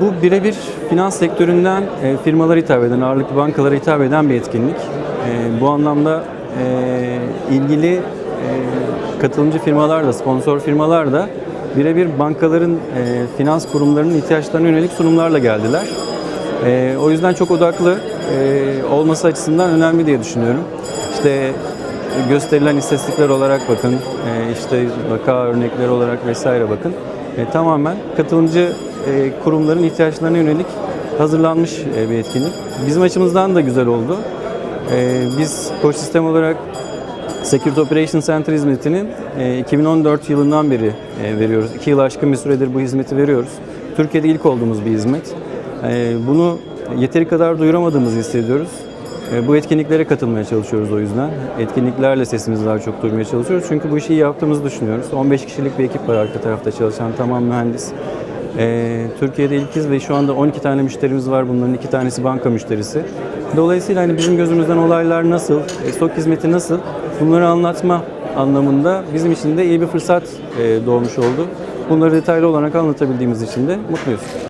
Bu birebir finans sektöründen e, firmalara hitap eden, ağırlıklı bankalara hitap eden bir etkinlik. E, bu anlamda e, ilgili e, katılımcı firmalar da, sponsor firmalar da birebir bankaların, e, finans kurumlarının ihtiyaçlarına yönelik sunumlarla geldiler. E, o yüzden çok odaklı e, olması açısından önemli diye düşünüyorum. İşte gösterilen istatistikler olarak bakın, e, işte vaka örnekleri olarak vesaire bakın. E, tamamen katılımcı e, kurumların ihtiyaçlarına yönelik hazırlanmış e, bir etkinlik. Bizim açımızdan da güzel oldu. E, biz Koç Sistem olarak Security Operations Center hizmetini e, 2014 yılından beri e, veriyoruz. İki yıl aşkın bir süredir bu hizmeti veriyoruz. Türkiye'de ilk olduğumuz bir hizmet. E, Bunu yeteri kadar duyuramadığımızı hissediyoruz. E, Bu etkinliklere katılmaya çalışıyoruz o yüzden. Etkinliklerle sesimizi daha çok duyurmaya çalışıyoruz. Çünkü bu işi iyi yaptığımızı düşünüyoruz. 15 kişilik bir ekip var arka tarafta çalışan, tamam mühendis. E, Türkiye'de ilkiz ve şu anda 12 tane müşterimiz var. Bunların iki tanesi banka müşterisi. Dolayısıyla hani bizim gözümüzden olaylar nasıl, e, stok hizmeti nasıl bunları anlatma anlamında bizim için de iyi bir fırsat e, doğmuş oldu. Bunları detaylı olarak anlatabildiğimiz için de mutluyuz.